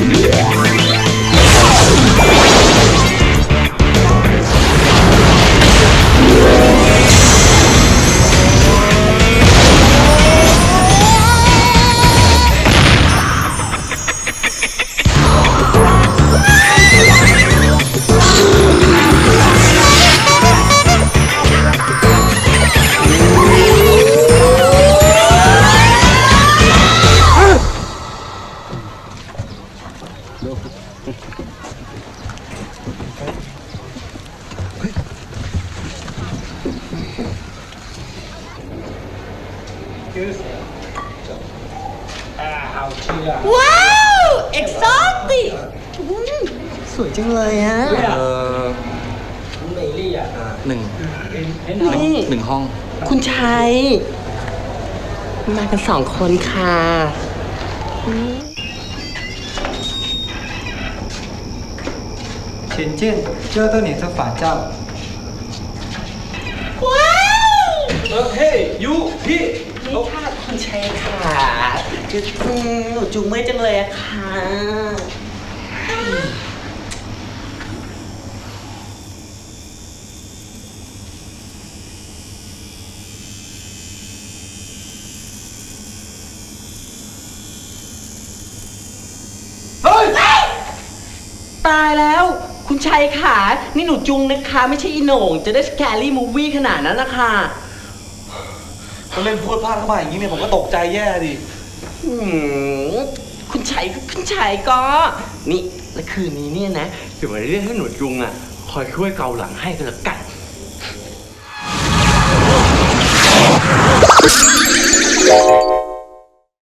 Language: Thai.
Yeah. ว้าว exotic สวยจังเลยฮะ เออหนึ่งหนึ่งหนึ่งห้อง คุณชายมากันสองคนค่ะ เป็นเช่น เจ้าต้องหนีสักฝ่าเจ้า ว้เออยยูพี่นี่คคุณชัยค่ะจุ๊หนูจุ๊เม่จังเลยค่ะ เฮ้ย ตายแล้ว คุณชัยค่ะ นี่หนูจุงนะคะ ไม่ใช่อีโหน่ง จะได้สแกรี่มูวี่ขนาดนั้นนะคะเขาเล่นพูดพลาดเข้ามาอย่างนี้เนี่ยผมก็ตกใจแย่ดิอืมคุณชัยก็คุณชัยก็ นี่ แล้วคืนนี้เนี่ยนะเดี๋ยวมาเรียกให้หนูจุงอะ คอยช่วยเกาหลังให้กันละกัน